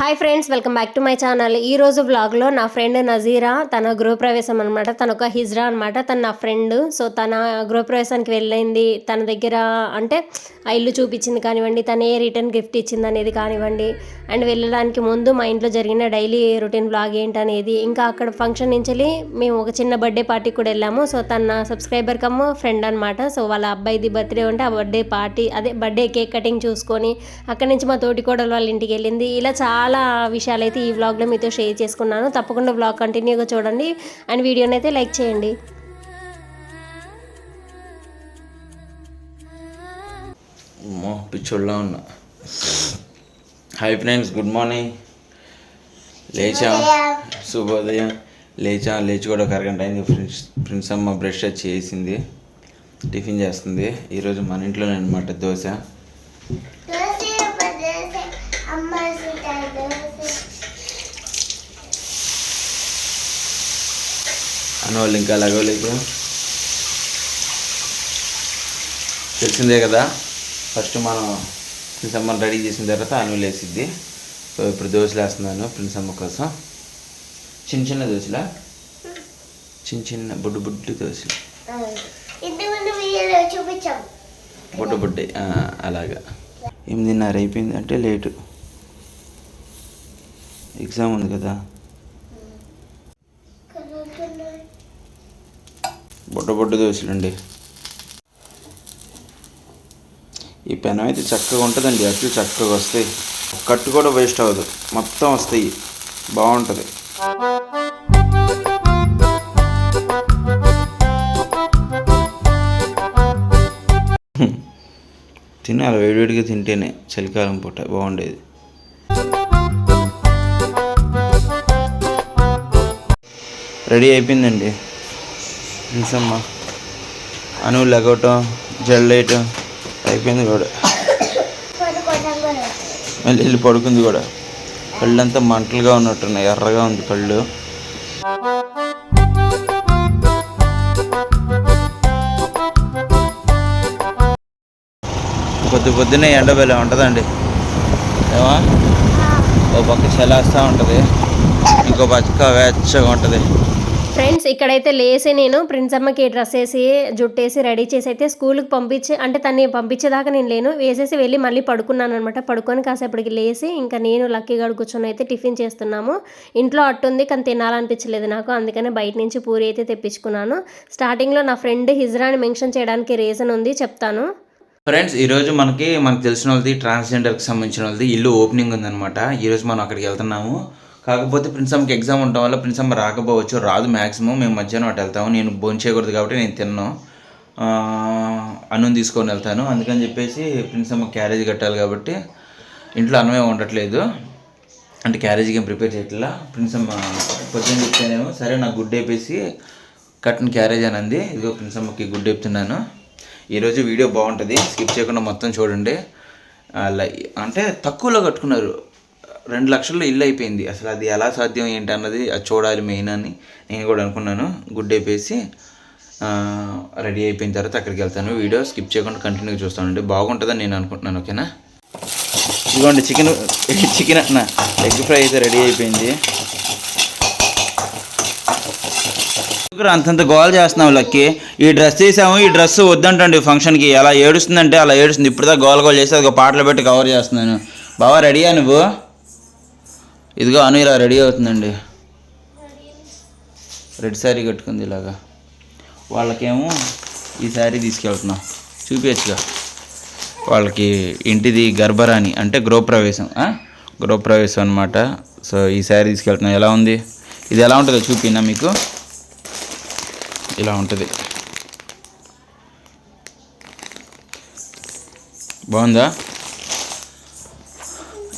Hi friends welcome back to my channel ఈ రోజు వ్లాగ్లో నా ఫ్రెండ్ నజీరా తన గృహప్రవేశం అనమాట తన ఒక హిజ్రా అనమాట తన నా ఫ్రెండ్ సో తన గృహప్రవేశానికి వెళ్ళింది. తన దగ్గర అంటే ఆ ఇల్లు చూపించింది కానివ్వండి తన ఏ రిటర్న్ గిఫ్ట్ ఇచ్చింది అనేది కానివ్వండి. అండ్ వెళ్ళడానికి ముందు మా ఇంట్లో జరిగిన డైలీ రొటీన్ వ్లాగ్ ఏంటనేది. ఇంకా అక్కడ ఫంక్షన్ నుంచి మేము ఒక చిన్న బర్త్డే పార్టీకి కూడా వెళ్ళాము. సో తన సబ్స్క్రైబర్ కమ్ ఫ్రెండ్ అనమాట సో వాళ్ళ అబ్బాయిది బర్త్డే ఉంటే ఆ బర్త్డే పార్టీ అదే బర్త్డే కేక్ కటింగ్ చూసుకొని అక్కడి నుంచి మా తోటి కోడలు వాళ్ళ ఇంటికి వెళ్ళింది. ఇలా చాలా చాలా విషయాలు అయితే ఈ వ్లాగ్లో మీతో షేర్ చేసుకున్నాను. తప్పకుండా వ్లాగ్ కంటిన్యూగా చూడండి. అండ్ వీడియోని అయితే లైక్ చేయండి. అమ్మో పిచ్చోళ్ళ ఉన్నా. హాయ్ ఫ్రెండ్స్ గుడ్ మార్నింగ్ లేచా? శుభోదయం. లేచా? లేచి కూడా ఒక అరగంట అయింది. ఫ్రెండ్స్ ఫ్రెండ్స్ అమ్మ బ్రష్ చేసింది. టిఫిన్ చేస్తుంది. ఈరోజు మన ఇంట్లోనే అనమాట దోశ దోసే దోసే అమ్మ సుతా దోసే అన్న వాళ్ళు ఇంకా లగవలేదు తెలిసిందే కదా ఫస్ట్ మనం ప్రిన్స్ అమ్మని రెడీ చేసిన తర్వాత అను లేసిద్ది. సో ఇప్పుడు దోశలు వేస్తున్నాను ప్రిన్స్ అమ్మ కోసం. చిన్న చిన్న దోశలా? చిన్న చిన్న బుడ్డు బుడ్డు దోశలు. బుడ్డ బుడ్డే అలాగా. ఎనిమిదిన్నర అయిపోయింది అంటే లేటు. ఎగ్జామ్ ఉంది కదా. బుడ్డ బుడ్డ దోశలండి. ఈ పెనం అయితే చక్కగా ఉంటుందండి అట్లు చక్కగా వస్తాయి. కట్టు కూడా వేస్ట్ అవ్వదు మొత్తం వస్తాయి బాగుంటుంది. తినాలి వేడివేడిగా తింటేనే చలికాలం పూట బాగుండేది. రెడీ అయిపోయిందండి. నిజమ్మా. అను లెగవటం జల్లేయటం అయిపోయింది కూడా మళ్ళీ వెళ్ళి పడుకుంది కూడా కళ్ళంతా మంటలుగా ఉన్నట్టున్నాయి ఎర్రగా ఉంది కళ్ళు. పొద్దు పొద్దున్నే ఎండ బెల ఉంటుందండి. ఏమా? ఓ పక్క చలేస్తూ ఉంటుంది. ఇంకో పక్క వెచ్చగా ఉంటుంది. ఇక్కడైతే లేసి నేను ప్రిన్స్ అమ్మకి డ్రెస్ వేసి జుట్టేసి రెడీ చేసి అయితే స్కూల్కి పంపించి అంటే తన్ని పంపించేదాకా నేను లేను. వేసేసి వెళ్ళి మళ్ళీ పడుకున్నాను అనమాట పడుకొని కాసేపటికి లేసి ఇంకా నేను లక్కీ గడు కూర్చొని అయితే టిఫిన్ చేస్తున్నాము. ఇంట్లో అట్టుంది కానీ తినాలనిపించలేదు నాకు. అందుకనే బయట నుంచి పూరి అయితే తెప్పించుకున్నాను. స్టార్టింగ్లో నా ఫ్రెండ్ హిజ్రాని మెన్షన్ చేయడానికి రీజన్ ఉంది. చెప్తాను. ఫ్రెండ్స్ ఈరోజు మనకి మనకు తెలిసిన వాళ్ళది ట్రాన్స్జెండర్కి సంబంధించిన వాళ్ళది ఇల్లు ఓపెనింగ్ ఉందన్నమాట. ఈరోజు మనం అక్కడికి వెళ్తున్నాము. కాకపోతే ప్రిన్సమ్కి ఎగ్జామ్ ఉండటం వల్ల ప్రిన్సమ్ రాకపోవచ్చు రాదు మ్యాక్సిమం మేము మధ్యాహ్నం అటు వెళ్తాము. నేను భోంచేయకూడదు కాబట్టి నేను తిన్నాను అన్నం తీసుకొని వెళ్తాను. అందుకని చెప్పేసి ప్రిన్సమ్మ క్యారేజ్ కట్టాలి కాబట్టి ఇంట్లో అన్నమే ఉండట్లేదు. అంటే క్యారేజీకి ఏం ప్రిపేర్ చేయట్లా. ప్రిన్సమ్మ పొద్దున్న చెప్తేనేమో సరే నాకు గుడ్ వేపేసి కట్టిన క్యారేజ్ అని అంది. ఇదిగో ప్రిన్సమ్మకి గుడ్ చెప్తున్నాను. ఈరోజు వీడియో బాగుంటుంది. స్కిప్ చేయకుండా మొత్తం చూడండి. అలా అంటే తక్కువలో కట్టుకున్నారు. రెండు లక్షల్లో ఇల్లు అయిపోయింది. అసలు అది ఎలా సాధ్యం ఏంటి అన్నది అది చూడాలి మెయిన్ అని నేను కూడా అనుకున్నాను. గుడ్ అయిపోయి రెడీ అయిపోయిన తర్వాత అక్కడికి వెళ్తాను. వీడియో స్కిప్ చేయకుండా కంటిన్యూ చూస్తానండి బాగుంటుందని నేను అనుకుంటున్నాను ఓకేనా ఇదిగోండి చికెన్ చికెన్ నా ఎగ్ ఫ్రై అయితే రెడీ అయిపోయింది. అంతంత గోల్ చేస్తున్నావు లక్కి. ఈ డ్రెస్ తీసాము ఈ డ్రెస్ వద్దంటండి ఫంక్షన్కి. అలా ఏడుస్తుందంటే అలా ఏడుస్తుంది. ఇప్పుడుదా గోల్ గోల్ చేసి ఒక పాటలు పెట్టి కవర్ చేస్తున్నాను. బాగా రెడీయా నువ్వు? ఇదిగో అను ఇలా రెడీ అవుతుందండి. రెడ్ శారీ కట్టుకుంది ఇలాగా. వాళ్ళకేమో ఈ శారీ తీసుకెళ్తున్నాం. చూపించగా వాళ్ళకి ఇంటిది గర్భరాణి అంటే గృహప్రవేశం గృహప్రవేశం అనమాట సో ఈ శారీ తీసుకెళ్తున్నాం. ఎలా ఉంది? ఇది ఎలా ఉంటుందో చూపినా మీకు? ఇలా ఉంటుంది. బాగుందా?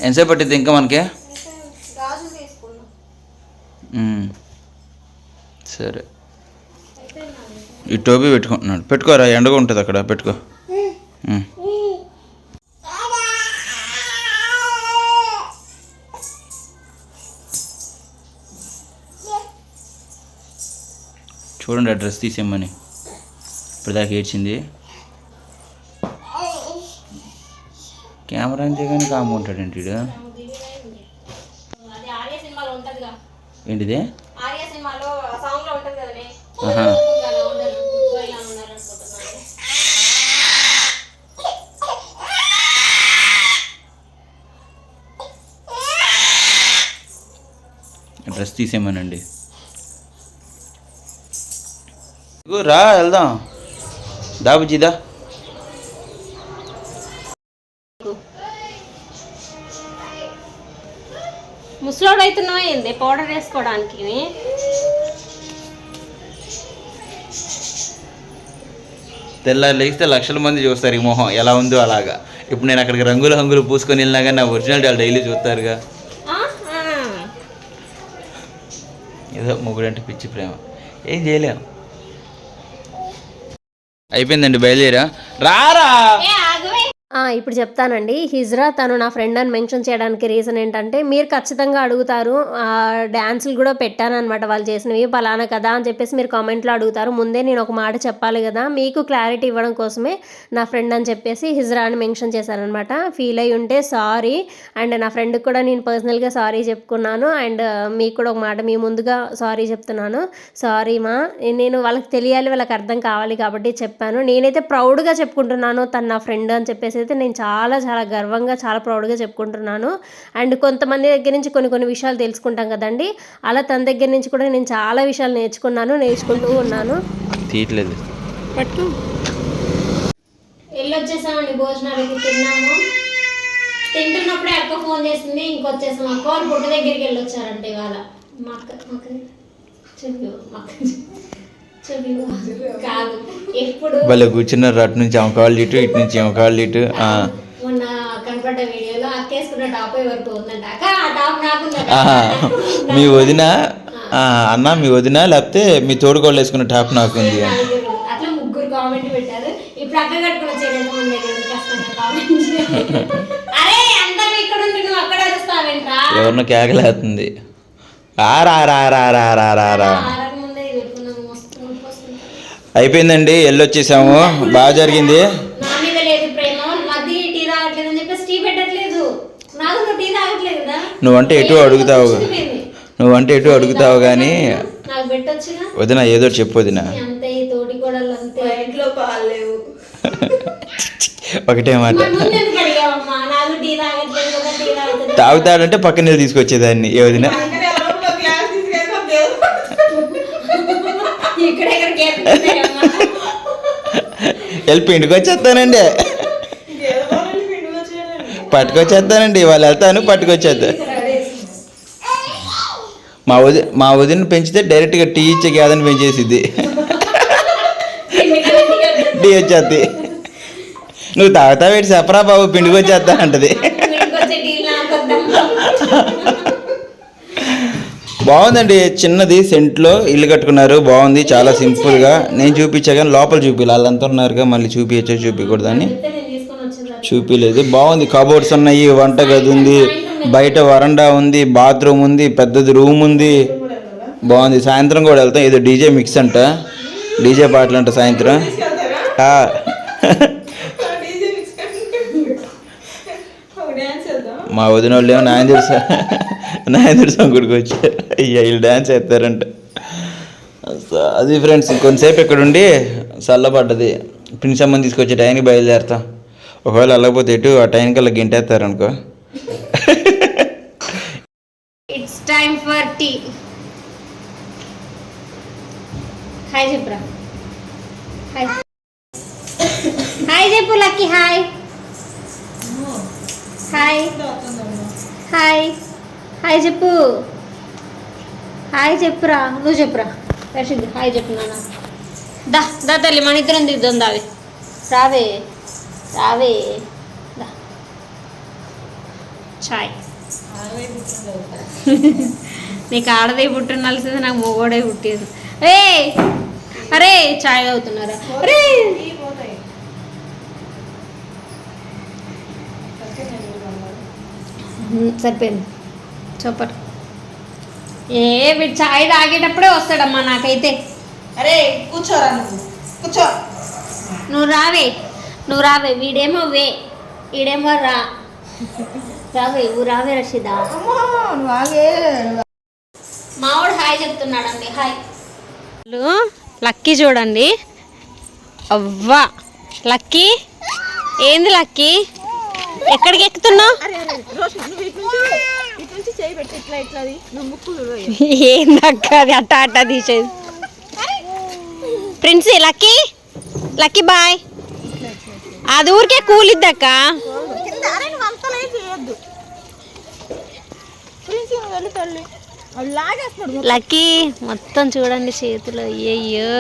ఎంతసేపు పట్టింది ఇంకా మనకి మ్మ్. సరే ఈ టోపీ పెట్టుకుంటున్నాడు. పెట్టుకోరా ఎండగా ఉంటుంది అక్కడ పెట్టుకో. చూడండి ఆ డ్రెస్ తీసేయమని. ఇప్పుడు దాకా ఏడ్చింది. కెమెరా అంతే కానీ కాము ఉంటాడండి వీడు ఏంటిది? ఆహా అలా ఉండరు గుగ్గు ఇలా ఉండాలనుకుంటున్నాను డ్రెస్ తీసేయమనండి. రా వెళ్దాం. దా బుజ్జిదా ముసలోడు అవుతున్నావా ఏంది? పౌడర్ వేసుకోవడానికి. తెల్లారి లేస్తే లక్షల మంది చూస్తారు ఈ మొహం. ఎలా ఉందో అలాగా. ఇప్పుడు నేను అక్కడికి రంగులు హంగులు పూసుకొని వెళ్ళినా కానీ నా ఒరిజినాలిటీ వాళ్ళు డైలీ చూస్తారుగా ఆ? ఆ. ఏదో మొగుడంటే పిచ్చి ప్రేమ. ఏం చేయలేము అయిపోయిందండి బయలుదేరా. రారా. ఇప్పుడు చెప్తానండి. హిజ్రా తను నా ఫ్రెండ్ అని మెన్షన్ చేయడానికి రీజన్ ఏంటంటే మీరు ఖచ్చితంగా అడుగుతారు డ్యాన్సులు కూడా పెట్టాను అనమాట వాళ్ళు చేసినవి పలానా కదా అని చెప్పేసి మీరు కామెంట్లో అడుగుతారు. ముందే నేను ఒక మాట చెప్పాలి కదా మీకు క్లారిటీ ఇవ్వడం కోసమే నా ఫ్రెండ్ అని చెప్పేసి హిజ్రా అని మెన్షన్ చేశారనమాట ఫీల్ అయి ఉంటే సారీ అండ్ నా ఫ్రెండ్కి కూడా నేను పర్సనల్గా సారీ చెప్పుకున్నాను అండ్ మీకు కూడా ఒక మాట మీ ముందుగా సారీ చెప్తున్నాను. సారీ మా నేను వాళ్ళకి తెలియాలి వాళ్ళకి అర్థం కావాలి కాబట్టి చెప్పాను. నేనైతే ప్రౌడ్గా చెప్పుకుంటున్నాను తను నా ఫ్రెండ్ అని చెప్పేసి అయితే నేను చాలా చాలా గర్వంగా చాలా ప్రౌడ్గా చెప్పుకుంటున్నాను. అండ్ కొంతమంది దగ్గర నుంచి కొన్ని కొన్ని విషయాలు తెలుసుకుంటాం కదండి. అలా తన దగ్గర నుంచి కూడా నేను చాలా విషయాలు నేర్చుకున్నాను నేర్చుకుంటూ ఉన్నాను. తీయట్లేదు. పట్టు. వెళ్ళొచ్చేసామండి భోజనాలకి తిన్నాము. తింటున్నప్పుడే అక్క ఫోన్ చేసింది ఇంకొచ్చేసాం అక్క. వాళ్ళు పుట్ట దగ్గరికి వెళ్ళొచ్చారంట ఇవాళ. మా అక్క మా అక్క. చెప్పు మా అక్క. కాదు. ఎప్పుడు వాళ్ళు కూర్చున్నారు. అటు నుంచి ఆమె కాళ్ళు ఇటు ఇటు నుంచి ఆమె కాళ్ళు ఇటు. మొన్న కనపడ్డ వీడియోలో అక్కేసుకున్న టాప్ ఉందంట. ఆ టాప్ ఆహా. మీ వదిన? అన్న మీ వదిన? లేకపోతే మీ తోడుకోళ్ళు వేసుకున్న టాప్ నాకు ఉంది. అట్లా ముగ్గురు కామెంట్ పెట్టారు. ఇప్పుడు అక్క కట్టుకుని వచ్చేది మన దగ్గర ఉంది. కష్టంగా కామెంట్ అరే అందరూ ఇక్కడ ఉండి నువ్వు అక్కడ అరుస్తావేంట్రా? ఎవరినో కేకలేస్తుంది. రా రా రా రా రా రా రా అయిపోయిందండి ఎల్లొచ్చేసాము. బాగా జరిగింది. నువ్వంటే ఎటు అడుగుతావు? నువ్వంటే ఎటు అడుగుతావు కానీ వదిన ఏదో చెప్పు వదిన. ఒకటే మాట. తాగుతాడంటే పక్కన తీసుకొచ్చేదాన్ని. ఏ వదినా? వెళ్ళి పిండికి వచ్చేస్తానండి పట్టుకొచ్చేస్తానండి ఇవాళ వెళ్తాను పట్టుకొచ్చేద్దా మా వది మా వదిన పెంచితే డైరెక్ట్గా టీ ఇచ్చే గ్యాదని పెంచేసిద్ది. టీ వచ్చేద్ది నువ్వు తాగుతావేటి చెప్పరా బాబు పిండికి వచ్చేస్తా అంటది బాగుందండి చిన్నది సెంట్లో ఇల్లు కట్టుకున్నారు బాగుంది చాలా సింపుల్గా. నేను చూపించా కానీ లోపల చూపించాలి వాళ్ళంతా ఉన్నారుగా మళ్ళీ చూపించే చూపించకూడదని చూపించలేదు బాగుంది కబోర్డ్స్ ఉన్నాయి వంట గది ఉంది బయట వరండా ఉంది బాత్రూమ్ ఉంది పెద్దది రూమ్ ఉంది. బాగుంది సాయంత్రం కూడా వెళ్తాం. ఏదో డీజే మిక్స్ అంట. డీజే పాటలు అంట సాయంత్రం. మా వదిన వాళ్ళు ఏమో నాయనదుడు సా నాయనదుడు సంగుడికి వచ్చారు. అయ్యా వీళ్ళు డ్యాన్స్ చేస్తారంట. అది ఫ్రెండ్స్ కొంతసేపు ఇక్కడ ఉండి చల్లబడ్డది. ప్రిన్స్ అమ్మని తీసుకొచ్చే టైంకి బయలుదేరుతాం. ఒకవేళ వెళ్ళకపోతే ఎటు ఆ టైంకి కల్లా గింటేస్తారు అనుకో it's time for tea hi చెప్పురా హాయ్ హాయ్ చెప్పు Lucky hi hi hi hi చెప్పు హాయ్ చెప్పురా నువ్వు చెప్పురా. రషిద్ హాయ్ చెప్పు నాన్న. దా దా తల్లి మన ఇద్దరం దిద్దాం దావి. రావే రావే. దా. చాయ్. నీకు ఆడదే పుట్టినాల్సింది నాకు మొగోడే పుట్టేది. ఏ అరే చాయ్ తాగుతున్నారా? అరే సరిపోయింది. చెప్పరు ఏ వీడు చాయ్ తాగేటప్పుడే వస్తాడమ్మా నాకైతే. అరే కూర్చోరా నువ్వు. కూర్చో. నువ్వు రావే. నువ్వు రావే వీడేమో వే. వీడేమో రా. రావే నువ్వు రావే రషిదా. అమ్మో నువ్వు ఆగే మావాడు హాయ్ చెప్తున్నాడండి హాయ్. లక్కీ చూడండి. అవ్వా లక్కీ? ఏంది లక్కీ? ఎక్కడికి ఎక్కుతున్నావు? చేయి పెట్టి ఇట్లా నువ్వు ముక్కు ఏందక్క అది అట్ట అట్ట తీసేది. Friends Lucky Lucky bye. అది ఊరికే కూలిద్దక్క. కింద లక్కీ మొత్తం చూడండి చేతులు. అయ్యయ్యో.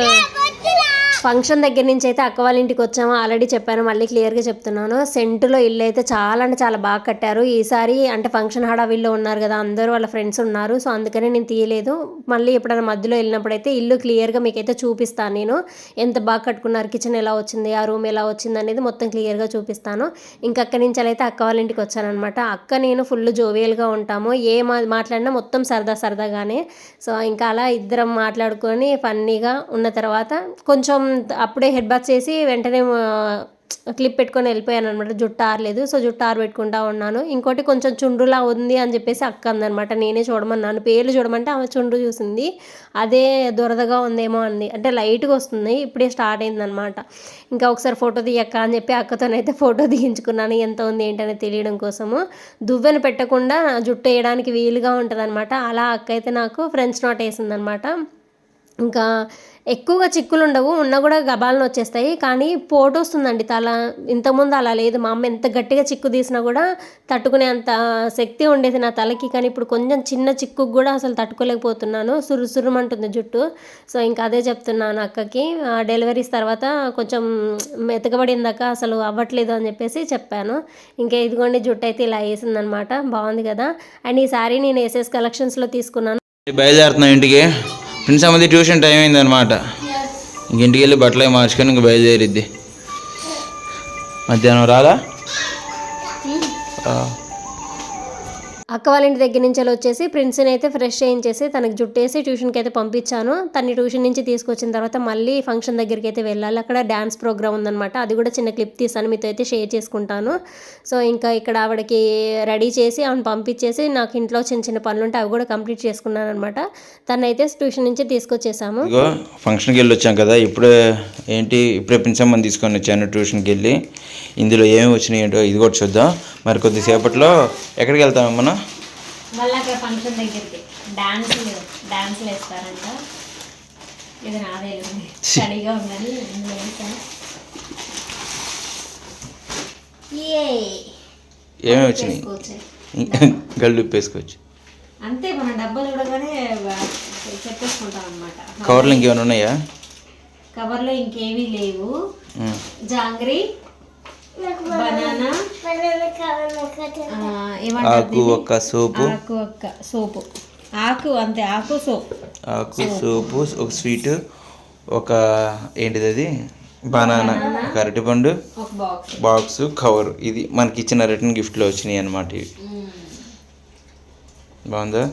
ఫంక్షన్ దగ్గర నుంచి అయితే అక్క వాళ్ళ ఇంటికి వచ్చాము? ఆల్రెడీ చెప్పాను మళ్ళీ క్లియర్గా చెప్తున్నాను. సెంటులో ఇల్లు అయితే చాలా అంటే చాలా బాగా కట్టారు. ఈసారి అంటే ఫంక్షన్ హడావిల్లో ఉన్నారు కదా అందరూ వాళ్ళ ఫ్రెండ్స్ ఉన్నారు. సో అందుకనే నేను తీయలేదు. మళ్ళీ ఎప్పుడైనా మధ్యలో వెళ్ళినప్పుడు అయితే ఇల్లు క్లియర్గా మీకైతే చూపిస్తాను నేను. ఎంత బాగా కట్టుకున్నారు కిచెన్ ఎలా వచ్చింది ఆ రూమ్ ఎలా వచ్చింది అనేది మొత్తం క్లియర్గా చూపిస్తాను. ఇంకా అక్కడి నుంచి అయితే అక్క వాళ్ళ ఇంటికి వచ్చానమాట అక్క నేను ఫుల్ జోవియల్గా ఉంటాము. ఏ మా మాట్లాడినా మొత్తం సరదా సరదాగానే. సో ఇంకా అలా ఇద్దరం మాట్లాడుకొని ఫన్నీగా ఉన్న తర్వాత కొంచెం అప్పుడే హెడ్ బాత్ చేసి వెంటనే క్లిప్ పెట్టుకొని వెళ్ళిపోయాను అనమాట జుట్టు ఆరలేదు. సో జుట్టు ఆరబెట్టుకుంటా ఉన్నాను. ఇంకోటి కొంచెం చుండ్రులా ఉంది అని చెప్పేసి అక్క అందనమాట నేనే చూడమన్నాను. పేర్లు చూడమంటే ఆమె చుండ్రు చూసింది. అదే దురదగా ఉందేమో అంది. అంటే లైట్గా వస్తుంది. ఇప్పుడే స్టార్ట్ అయిందనమాట ఇంకా ఒకసారి ఫోటో తీయక్క అని చెప్పి అక్కతోనైతే ఫోటో తీయించుకున్నాను. ఎంత ఉంది ఏంటనేది తెలియడం కోసము. దువ్వెన పెట్టకుండా జుట్టు వేయడానికి వీలుగా ఉంటుంది అలా అక్క అయితే నాకు ఫ్రెంచ్ నాట్ వేసిందనమాట ఇంకా ఎక్కువగా చిక్కులు ఉండవు ఉన్నా కూడా గబాలను వచ్చేస్తాయి. కానీ పోటు వస్తుందండి తల. ఇంతకుముందు అలా లేదు. మా అమ్మ ఎంత గట్టిగా చిక్కు తీసినా కూడా తట్టుకునే అంత శక్తి ఉండేది నా తలకి. కానీ ఇప్పుడు కొంచెం చిన్న చిక్కు కూడా అసలు తట్టుకోలేకపోతున్నాను. సురుసురుమంటుంది జుట్టు. సో ఇంకా అదే చెప్తున్నాను అక్కకి. డెలివరీస్ తర్వాత కొంచెం మెతకబడిందాక అసలు అవ్వట్లేదు అని చెప్పేసి చెప్పాను. ఇంకా ఇదిగోండి జుట్టు అయితే ఇలా వేసిందనమాట. బాగుంది కదా. అండ్ ఈ సారీ నేను ఎస్ఎస్ కలెక్షన్స్లో తీసుకున్నాను. బయలుదేరుతున్నాం ఇంటికి. ఫ్రెండ్స్ అమ్మది ట్యూషన్ టైం అయింది అనమాట ఇంక ఇంటికి వెళ్ళి బట్టలు అవి మార్చుకొని ఇంక బయలుదేరిద్ది. మధ్యాహ్నం రాదా. అక్క వాళ్ళ ఇంటి దగ్గర నుంచి వెళ్ళి వచ్చేసి ప్రిన్స్ని అయితే ఫ్రెష్ చేయించేసి తనకి జుట్టేసి ట్యూషన్కి అయితే పంపించాను. తన్ని ట్యూషన్ నుంచి తీసుకొచ్చిన తర్వాత మళ్ళీ ఫంక్షన్ దగ్గరికి అయితే వెళ్ళాలి. అక్కడ డ్యాన్స్ ప్రోగ్రామ్ ఉందన్నమాట. అది కూడా చిన్న క్లిప్ తీసాను. మీతో అయితే షేర్ చేసుకుంటాను. సో ఇంకా ఇక్కడ ఆవిడకి రెడీ చేసి ఆమెను పంపించేసి నాకు ఇంట్లో చిన్న చిన్న పనులు ఉంటే అవి కూడా కంప్లీట్ చేసుకున్నాను అనమాట తనైతే ట్యూషన్ నుంచి తీసుకొచ్చేసాము. ఫంక్షన్కి వెళ్ళి వచ్చాం కదా. ఇప్పుడే ఏంటి? ఇప్పుడే ప్రిన్సమ్మని తీసుకొని వచ్చాను ట్యూషన్కి వెళ్ళి. ఇందులో ఏమి వచ్చినాయి ఏంటో ఇది కూడా చూద్దాం. మరి కొద్దిసేపట్లో ఎక్కడికి వెళ్తాం మనం ఫంక్షన్ దగ్గరికి. డాన్సులు డాన్సులు వేస్తారంట. ఇది నాదే స్టడీగా ఉందని ఇందులో వేసాను. ఏ ఏమేమి వచ్చినాయి? వేసుకోవచ్చు. గళ్ళు ఉప్పేసుకోవచ్చు. అంతే మన డబ్బా చూడగానే చెప్పేసుకుంటాం అనమాట కవర్లు ఇంకేమైనా ఉన్నాయా? కవర్లో ఇంకేమీ లేవు. జాంగ్రీ బనానా ఆకు ఒక్క సోపు. ఆకు ఒక్క సోపు. ఆకు అంతే ఆకు సోపు. ఆకు సోపు. ఒక స్వీట్ ఒక ఏంటిది అది? బనానా ఒక అరటిపండు ఒక బాక్స్ బాక్స్ కవర్ ఇది మనకి ఇచ్చిన రిటర్న్ గిఫ్ట్లో వచ్చినాయి అనమాట ఇవి. బాగుందా?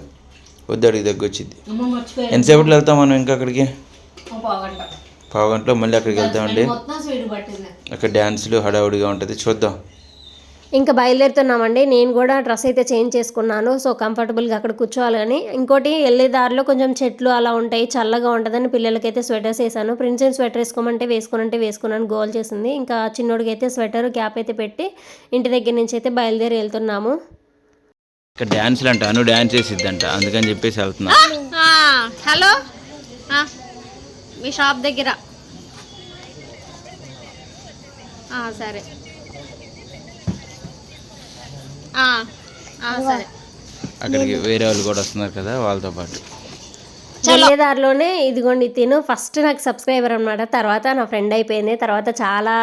వద్దు అడిగి దగ్గర వచ్చింది ఎంతసేపట్లో వెళ్తాం మనం ఇంకా అక్కడికి? పావు గంటలో మళ్ళీ అక్కడికి వెళ్తామండి అక్కడ డ్యాన్సులు హడావుడిగా ఉంటుంది. చూద్దాం. ఇంకా బయలుదేరుతున్నామండి. నేను కూడా డ్రెస్ అయితే చేంజ్ చేసుకున్నాను. సో కంఫర్టబుల్గా అక్కడ కూర్చోవాలని ఇంకోటి వెళ్ళే దారిలో కొంచెం చెట్లు అలా ఉంటాయి. చల్లగా ఉంటుందని పిల్లలకైతే స్వెటర్స్ వేసాను. ప్రిన్సెస్ స్వెటర్ వేసుకోమంటే వేసుకోనంటే వేసుకున్నాను గోల్ చేసింది. ఇంకా చిన్నోడికి అయితే స్వెటర్ క్యాప్ అయితే పెట్టి ఇంటి దగ్గర నుంచి అయితే బయలుదేరి వెళ్తున్నాము. ఇక్కడ డ్యాన్సులు అంట అను డ్యాన్స్ చేసిద్దంట అందుకని చెప్పేసి వెళ్తున్నా. హలో? మీ షాప్ దగ్గర. సరే. సరే. అక్కడికి వేరే వాళ్ళు కూడా వస్తున్నారు కదా వాళ్ళతో పాటు. వెళ్ళేదారిలోనే ఇదిగోండి తిను. ఫస్ట్ నాకు సబ్స్క్రైబర్ అనమాట తర్వాత నా ఫ్రెండ్ అయిపోయింది. తర్వాత చాలా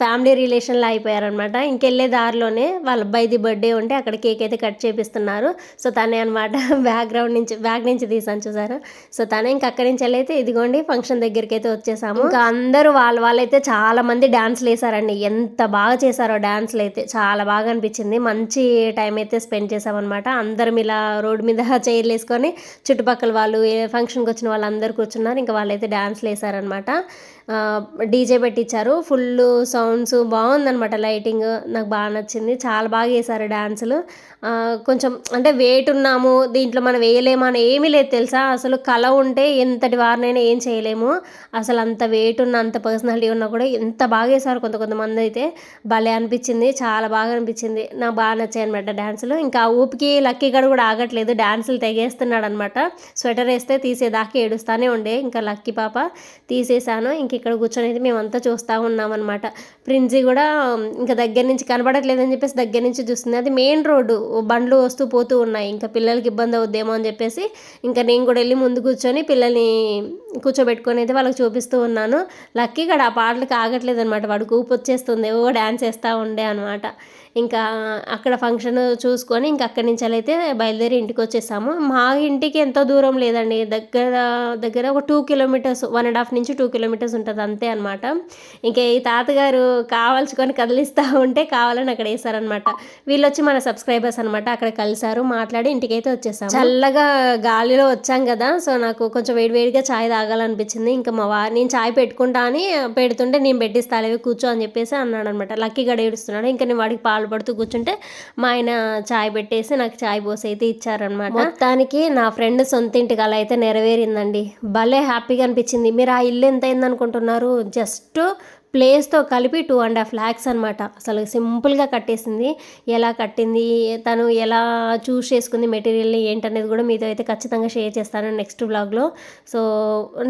ఫ్యామిలీ రిలేషన్లో అయిపోయారనమాట ఇంకెళ్ళే దారిలోనే వాళ్ళ అబ్బాయిది బర్త్డే ఉంటే అక్కడ కేక్ అయితే కట్ చేపిస్తున్నారు. సో తనే అనమాట బ్యాక్గ్రౌండ్ నుంచి బ్యాక్ నుంచి తీసాను చూసారు? సో తనే ఇంక అక్కడి నుంచి వెళ్ళైతే ఇదిగోండి ఫంక్షన్ దగ్గరికి అయితే వచ్చేసాము. ఇంకా అందరూ వాళ్ళ వాళ్ళైతే చాలా మంది డాన్స్లు వేసారండి ఎంత బాగా చేశారో డాన్స్లు అయితే. చాలా బాగా అనిపించింది. మంచి టైం అయితే స్పెండ్ చేసామన్నమాట అందరం ఇలా రోడ్డు మీద చైర్లు వేసుకొని చుట్టుపక్కల వాళ్ళు ఫంక్షన్కి వచ్చిన వాళ్ళందరూ కూర్చున్నారు. ఇంకా వాళ్ళైతే డ్యాన్స్లు వేసారనమాట డీజే పెట్టించారు ఫుల్ సౌండ్స్ బాగుందనమాట లైటింగ్. నాకు బాగా నచ్చింది. చాలా బాగా వేశారు డ్యాన్సులు కొంచెం అంటే వెయిట్ ఉన్నాము. దీంట్లో మనం వేయలేము అని ఏమీ లేదు తెలుసా? అసలు కళ ఉంటే ఎంతటి వారినైనా ఏం చేయలేము. అసలు అంత వెయిట్ ఉన్న అంత పర్సనాలిటీ ఉన్నా కూడా ఎంత బాగా వేశారు కొంత కొంతమంది అయితే. భలే అనిపించింది. చాలా బాగా అనిపించింది. నాకు బాగా నచ్చాయి అనమాట డ్యాన్సులు ఇంకా ఊపికి లక్కీ గడు కూడా ఆగట్లేదు. డ్యాన్సులు తెగేస్తున్నాడు అనమాట స్వెటర్ వేస్తే తీసేదాకా ఏడుస్తానే ఉండే. ఇంకా లక్కీ పాప తీసేసాను ఇంక ఇక్కడ కూర్చొని అయితే మేమంతా చూస్తూ ఉన్నామన్నమాట. ప్రిన్సీ కూడా ఇంకా దగ్గర నుంచి కనబడట్లేదని చెప్పేసి దగ్గర నుంచి చూస్తుంది. అది మెయిన్ రోడ్డు. బండ్లు వస్తూ పోతూ ఉన్నాయి. ఇంకా పిల్లలకి ఇబ్బంది అవుద్దేమో అని చెప్పేసి ఇంకా నేను కూడా వెళ్ళి ముందు కూర్చొని పిల్లల్ని కూర్చోబెట్టుకొని అయితే వాళ్ళకి చూపిస్తూ ఉన్నాను. లక్కీ కూడా ఆ పాటలకు ఆగట్లేదు అనమాట వాడు ఊపు వచ్చేస్తుంది. ఓ డ్యాన్స్ వేస్తూ ఉండే అనమాట ఇంకా అక్కడ ఫంక్షన్ చూసుకొని ఇంకా అక్కడి నుంచి అయితే బయలుదేరి ఇంటికి వచ్చేసాము. మా ఇంటికి ఎంతో దూరం లేదండి. దగ్గర దగ్గర ఒక two kilometres one and half నుంచి టూ కిలోమీటర్స్ ఉంటుంది అంతే అనమాట ఇంకా ఈ తాతగారు కావాల్చుకొని కదిలిస్తూ ఉంటే కావాలని అక్కడ వేసారనమాట వీళ్ళు వచ్చి మన సబ్స్క్రైబర్స్ అనమాట అక్కడ కలిసారు మాట్లాడి ఇంటికైతే వచ్చేసాము. చల్లగా గాలిలో వచ్చాం కదా సో నాకు కొంచెం వేడి వేడిగా చాయ్ తాగాలనిపించింది. ఇంకా మా వారు నేను చాయ్ పెట్టుకుంటా అని పెడుతుంటే నేను పెట్టిస్తాలేవి కూర్చో అని చెప్పేసి అన్నాడు అనమాట లక్కీ గడ ఏడుస్తున్నాడు. ఇంకా నేను వాడికి పాలు పడుతూ కూర్చుంటే మా ఆయన చాయ్ పెట్టేసి నాకు చాయ్ పోసి అయితే ఇచ్చారనమాట మొత్తానికి నా ఫ్రెండ్ సొంత ఇంటికి అలా అయితే నెరవేరిందండి. భలే హ్యాపీగా అనిపించింది. మీరు ఆ ఇల్లు ఎంత అయింది అనుకుంటున్నారు జస్ట్ ప్లేస్తో కలిపి టూ అండ్ హాఫ్ ల్యాక్స్ అనమాట అసలు సింపుల్గా కట్టేసింది. ఎలా కట్టింది తను ఎలా చూస్ చేసుకుంది మెటీరియల్ని ఏంటనేది కూడా మీతో అయితే ఖచ్చితంగా షేర్ చేస్తాను నెక్స్ట్ బ్లాగ్లో. సో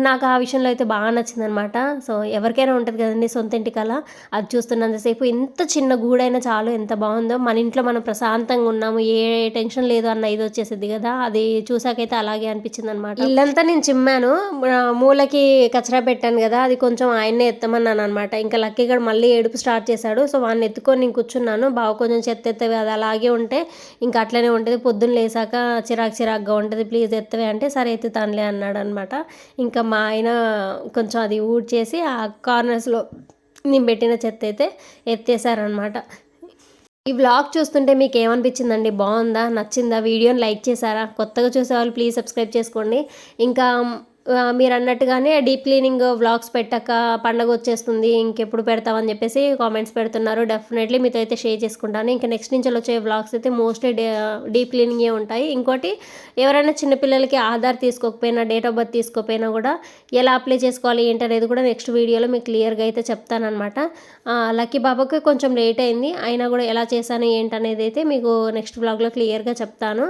నాకు ఆ విషయంలో అయితే బాగా నచ్చింది అనమాట సో ఎవరికైనా ఉంటుంది కదండి సొంత ఇంటి కళ. అది చూస్తున్నంతసేపు ఎంత చిన్న గూడైనా చాలు ఎంత బాగుందో. మన ఇంట్లో మనం ప్రశాంతంగా ఉన్నాము ఏ టెన్షన్ లేదు అన్న ఇది వచ్చేసింది కదా. అది చూసాకైతే అలాగే అనిపించింది అనమాట ఇల్లంతా నేను చిమ్మాను. మూలకి కచరా పెట్టాను కదా అది కొంచెం ఆయన్నే ఎత్తమన్నాను అనమాట ఇంకా లక్కీగా మళ్ళీ ఏడుపు స్టార్ట్ చేశాడు. సో వాడిని ఎత్తుకొని నేను కూర్చున్నాను. బావ కొంచెం చెత్త ఎత్తవి అది అలాగే ఉంటే ఇంకా అట్లనే ఉంటుంది. పొద్దున్న లేసాక చిరాకు చిరాకుగా ఉంటుంది. ప్లీజ్ ఎత్తవే అంటే సరే ఎత్తుతానులే అన్నాడు అనమాట ఇంకా మా ఆయన కొంచెం అది ఊడ్చేసి ఆ కార్నర్స్లో నేను పెట్టిన చెత్త అయితే ఎత్తేసారనమాట ఈ వ్లాగ్ చూస్తుంటే మీకు ఏమనిపించిందండి? బాగుందా? నచ్చిందా? వీడియోని లైక్ చేశారా? కొత్తగా చూసేవాళ్ళు ప్లీజ్ సబ్స్క్రైబ్ చేసుకోండి. ఇంకా మీరు అన్నట్టుగానే డీప్ క్లీనింగ్ వ్లాగ్స్ పెట్టాక పండగ వచ్చేస్తుంది ఇంకెప్పుడు పెడతామని చెప్పేసి కామెంట్స్ పెడుతున్నారు. డెఫినెట్లీ మీతో అయితే షేర్ చేసుకుంటాను. ఇంకా నెక్స్ట్ నుంచి వచ్చే వ్లాగ్స్ అయితే మోస్ట్లీ డీప్ క్లీనింగే ఉంటాయి. ఇంకోటి ఎవరైనా చిన్నపిల్లలకి ఆధార్ తీసుకోకపోయినా డేట్ ఆఫ్ బర్త్ తీసుకోకపోయినా కూడా ఎలా అప్లై చేసుకోవాలి ఏంటి అనేది కూడా నెక్స్ట్ వీడియోలో మీకు క్లియర్గా అయితే చెప్తానమాట లక్కీ బాబాకి కొంచెం లేట్ అయింది. అయినా కూడా ఎలా చేశాను ఏంటనేది అయితే మీకు నెక్స్ట్ బ్లాగ్లో క్లియర్గా చెప్తాను.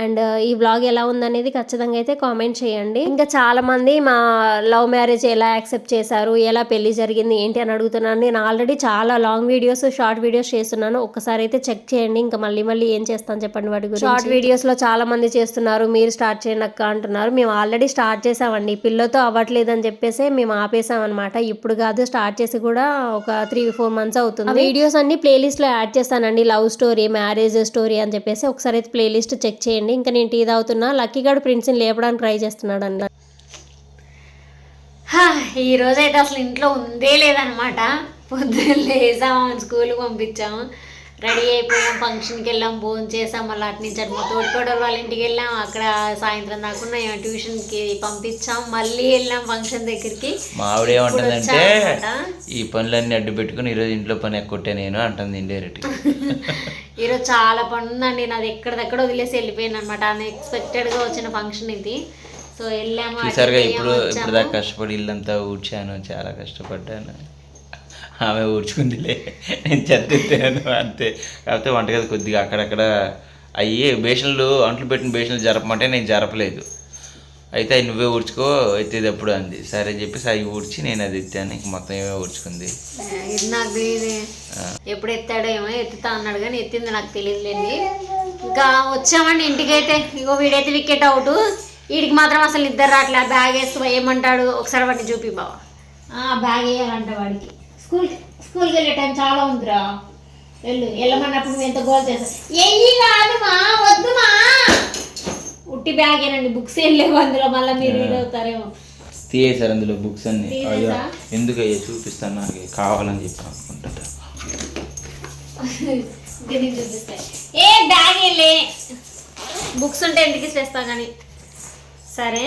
అండ్ ఈ వ్లాగ్ ఎలా ఉందనేది ఖచ్చితంగా అయితే కామెంట్ చేయండి. ఇంకా చాలా మంది మా లవ్ మ్యారేజ్ ఎలా యాక్సెప్ట్ చేశారు ఎలా పెళ్ళి జరిగింది ఏంటి అని అడుగుతున్నాను. నేను ఆల్రెడీ చాలా లాంగ్ వీడియోస్ షార్ట్ వీడియోస్ చేస్తున్నాను. ఒక్కసారి అయితే చెక్ చేయండి. ఇంకా మళ్ళీ మళ్ళీ ఏం చేస్తాను చెప్పండి వాటి గురించి. షార్ట్ వీడియోస్లో చాలా మంది చేస్తున్నారు మీరు స్టార్ట్ చేయండి అక్క అంటున్నారు. మేము ఆల్రెడీ స్టార్ట్ చేసామండి పిల్లతో అవ్వట్లేదు అని చెప్పేసి మేము ఆపేసాం అనమాట ఇప్పుడు కాదు స్టార్ట్ చేసి కూడా ఒక త్రీ ఫోర్ మంత్స్ అవుతుంది. వీడియోస్ అన్ని ప్లేలిస్ట్లో యాడ్ చేస్తానండి. లవ్ స్టోరీ మ్యారేజ్ స్టోరీ అని చెప్పేసి ఒకసారి అయితే ప్లేలిస్ట్ చెక్ చేయండి. ఇంకా నేను టీ తాగుతున్నా. లక్కీగాడు ప్రిన్స్ని లేపడానికి ట్రై చేస్తున్నాడు అండి హా, ఈ రోజైతే అసలు ఇంట్లో ఉందే లేదనమాట పొద్దున్న లేసాము స్కూల్కి పంపించాము. రెడీ అయిపోయాం ఫంక్షన్కి వెళ్ళాం భోజనం చేసాం మళ్ళీ అటు నుంచి అటు మా తోటికోడలు వాళ్ళ ఇంటికి వెళ్ళాం. అక్కడ సాయంత్రం దాకా ట్యూషన్కి పంపించాం. మళ్ళీ వెళ్ళాం ఫంక్షన్ దగ్గరికి. మా ఆవిడ ఏమంటుందంటే వచ్చామన్నమాట. ఈ పనులన్నీ అడ్డు పెట్టుకుని ఈరోజు ఇంట్లో పని ఎక్కుంటే నేను అంటుంది ఇండైరెక్ట్ ఈరోజు చాలా పని ఉందండి. నాది ఎక్కడిదక్కడ వదిలేసి వెళ్ళిపోయాను అనమాట అన్ఎక్స్పెక్టెడ్గా వచ్చిన ఫంక్షన్ ఇది. సో వెళ్ళాము ఇప్పుడు ఇప్పుడు. దాకా కష్టపడి ఇల్లంతా ఊడ్చాను చాలా కష్టపడ్డాను. ఆమె ఊడ్చుకుందిలే. నేను చెత్త ఎత్తాను అంతే. కాకపోతే వంటగది కొద్దిగా అక్కడక్కడ అయ్యి బేషన్లు అంట్లు పెట్టిన బేషన్లు జరపమంటే నేను జరపలేదు. అయితే అవి నువ్వే ఊడ్చుకో ఎత్తేటప్పుడు అంది. సరే అని చెప్పేసి అవి ఊడ్చి నేను అది ఎత్తాను. ఇంక మొత్తం ఏమో ఊడ్చుకుంది. ఇది నాకు తెలియదు ఎప్పుడు ఎత్తాడో ఏమో ఎత్తుతా అన్నాడు కానీ ఎత్తింది నాకు తెలియదులేండి. ఇంకా వచ్చామండి ఇంటికైతే. ఇగో వీడైతే వికెట్ అవుట్. వీడికి మాత్రం అసలు ఇద్దరు రావట్లే బ్యాగ్ వేస్తూ ఏమంటాడు? ఒకసారి వాటిని చూపి బావ. బ్యాగ్ వేయాలంట వాడికి. స్కూల్ స్కూల్కి వెళ్ళే టైం చాలా ఉందిరా. వెళ్ళు వెళ్ళమన్నప్పుడు నువ్వు ఎంత గోల్ చేస్తా కాదు మా వద్దు మా. ఉట్టి బ్యాగ్ ఏనండి బుక్స్ ఏం లేవు అందులో మళ్ళీ మీరు ఇది అవుతారేమో తీయేశారు అందులో బుక్స్ అన్ని? అయ్యో ఎందుకు అయ్యా చూపిస్తాను నాకు కావాలని చెప్పి అనుకుంటా ఏ బ్యాగ్ వెళ్ళే బుక్స్ ఉంటే ఎందుకు ఇస్తాం కానీ. సరే.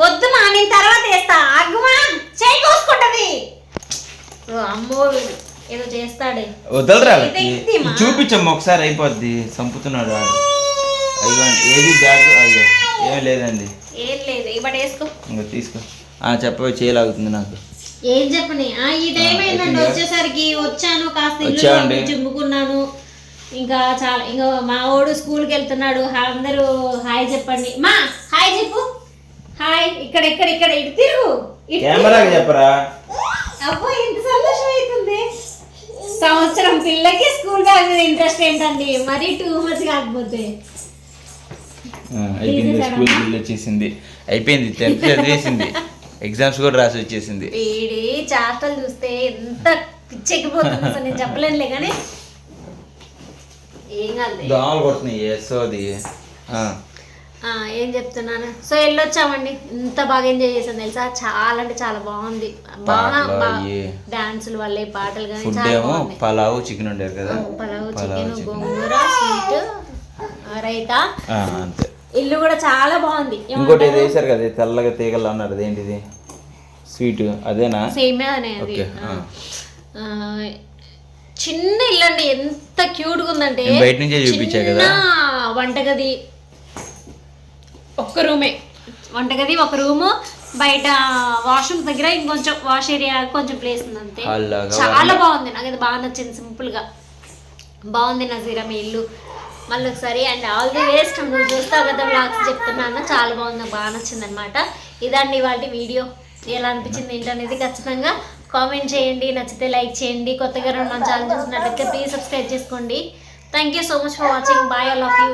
వద్దు మా నేను తర్వాత వేస్తా. అగ్గుమా? చేయి కోసుకుంటది. ఓ అమ్మో ఏదో చేస్తాడే. వదలరా. చూపించమ్మా ఒకసారి అయిపోద్ది. చంపుతున్నాడు వాడు. అయ్యో ఏది బ్యాగ్? అయ్యో ఏం లేదండి. ఏం లేదు ఇవ్వడు వేసుకో. ఇంకా తీసుకో. ఆ చెప్పవి చేయలాగుతుంది నాకు. ఏం చెప్పని? ఆ ఈ టైం ఏంటంటే? వచ్చేసరికి వచ్చాను కాస్త ఇల్లు. చిమ్ముకున్నాను ఇంకా చాలా ఇంకా మా వాడు స్కూల్కి వెళ్తున్నాడు. అందరూ హాయ్ చెప్పండి. మా హాయ్ చెప్పు. హాయ్ ఇక్కడ ఇక్కడ ఇక్కడ ఇటు తిరుగు కెమెరాకి. చెప్పరా? అబ్బో ఎంత సంతోషం అవుతుంది. సంవత్సరం పిల్లకి స్కూల్ బ్యాగ్ మీద ఇంట్రెస్ట్ ఏంటండి? మరీ టూ మచ్ కాకపోతే. అయిపోయింది స్కూల్ బిల్ వచ్చేసింది. అయిపోయింది టెన్త్ చదివేసింది ఎగ్జామ్స్ కూడా రాసి వచ్చేసింది. వీడి చాటలు చూస్తే ఎంత పిచ్చెక్కిపోతుంది అసలు నేను చెప్పలేనులే కానీ ఏం కాదు దోమలు కొడుతున్నాయి ఏం చెప్తున్నాను? సో వెళ్ళొచ్చామండి. ఎంత బాగా ఎంజాయ్ చేసాను తెలుసా? చాలా అంటే చాలా బాగుంది. బాగా. డాన్సులు వల్లే పాటలు కానీ చాలా పలావ్ చికెన్ ఉండేది కదా? Pulao chicken gongura sweet raita. అంతే. ఇల్లు కూడా చాలా బాగుంది. ఇంకోటి ఏదో వేసారు కదా తెల్లగా తీగలు అన్నారు అదేంటిది? స్వీట్ అదేనా? సేమే అనే అది. ఓకే ఆ. ఆ, చిన్న ఇల్లు అండి ఎంత క్యూట్గా ఉందంటే బయట నుంచే చూపించా కదా. వంటగది. ఒక్క రూమే. వంటగది ఒక రూము బయట వాష్రూమ్ దగ్గర ఇంకొంచెం వాష్ ఏరియా కొంచెం ప్లేస్ ఉంది అంతే చాలా బాగుంది. నాకు అది బాగా నచ్చింది సింపుల్గా. బాగుంది నజీరా మీ ఇల్లు. మళ్ళీ ఒకసారి అండ్ ఆల్ ది వేస్ట్ నువ్వు చూస్తావు కదా బ్లాగ్స్ చెప్తున్నాను చాలా బాగుంది. బాగా నచ్చింది అనమాట ఇదండి వాటి వీడియో. ఎలా అనిపించింది ఏంటనేది ఖచ్చితంగా కామెంట్ చేయండి. నచ్చితే లైక్ చేయండి. కొత్తగా రెండు ఛానల్ చూసినట్లయితే ప్లీజ్ సబ్స్క్రైబ్ చేసుకోండి. Thank you so much for watching bye all of you